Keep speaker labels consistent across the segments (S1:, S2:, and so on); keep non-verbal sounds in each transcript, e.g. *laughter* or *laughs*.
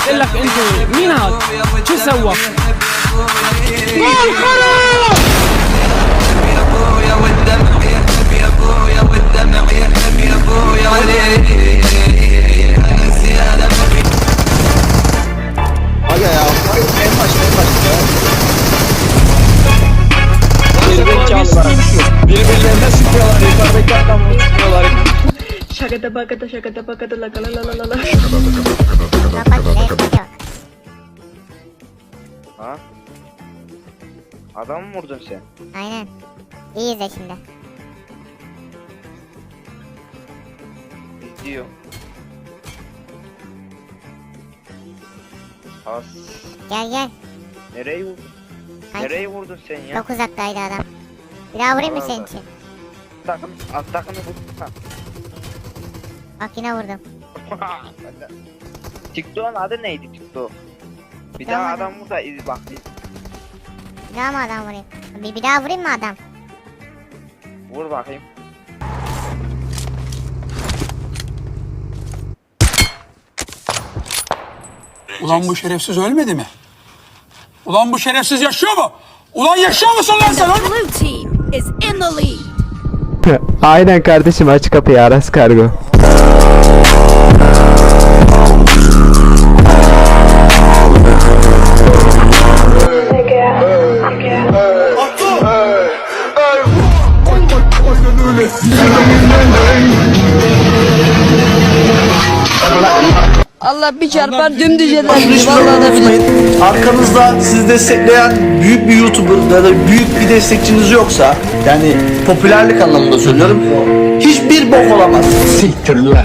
S1: بتقول لك انت مين هاد؟ شو
S2: سوى؟ Birbirlerine sıkıyorlar, yukarıdaki adamı sıkıyorlar.
S3: Şakada bakada şakada bakada la la la la la la.
S4: Ha? Adam mı vurdun sen?
S5: Aynen. İyi izle şimdi.
S4: Diyor. As.
S5: Gel gel.
S4: Nereye vurdun?
S5: Hangi-
S4: Nereye vurdun sen ya?
S5: Çok uzaktaydı adam. Bir daha vurayım mı senin için?
S4: Takım, at takımı vurdun. Ha.
S5: Bak yine vurdum. *laughs*
S4: TikTok'un adı neydi TikTok? Bir daha
S5: Tamam.
S4: adam burada iz bak.
S5: Bir daha mı adam vurayım? Bir, bir daha vurayım mı adam?
S4: Vur bakayım.
S6: Ulan bu şerefsiz ölmedi mi? Ulan bu şerefsiz yaşıyor mu? Ulan yaşıyor musun lan sen?
S7: Blue team is in the lead.
S8: Aynen kardeşim aç kapıyı Aras Kargo.
S7: Allah bir çarpar dümdüz eder. Vallahi da bilir.
S1: Arkanızda sizi destekleyen büyük bir YouTuber ya da büyük bir destekçiniz yoksa yani popülerlik anlamında söylüyorum hiçbir bok olamaz. Siktir lan.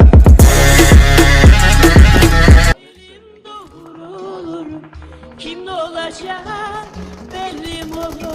S3: Kim olacak belli olur.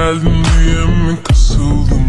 S9: geldin diye mi kısıldım?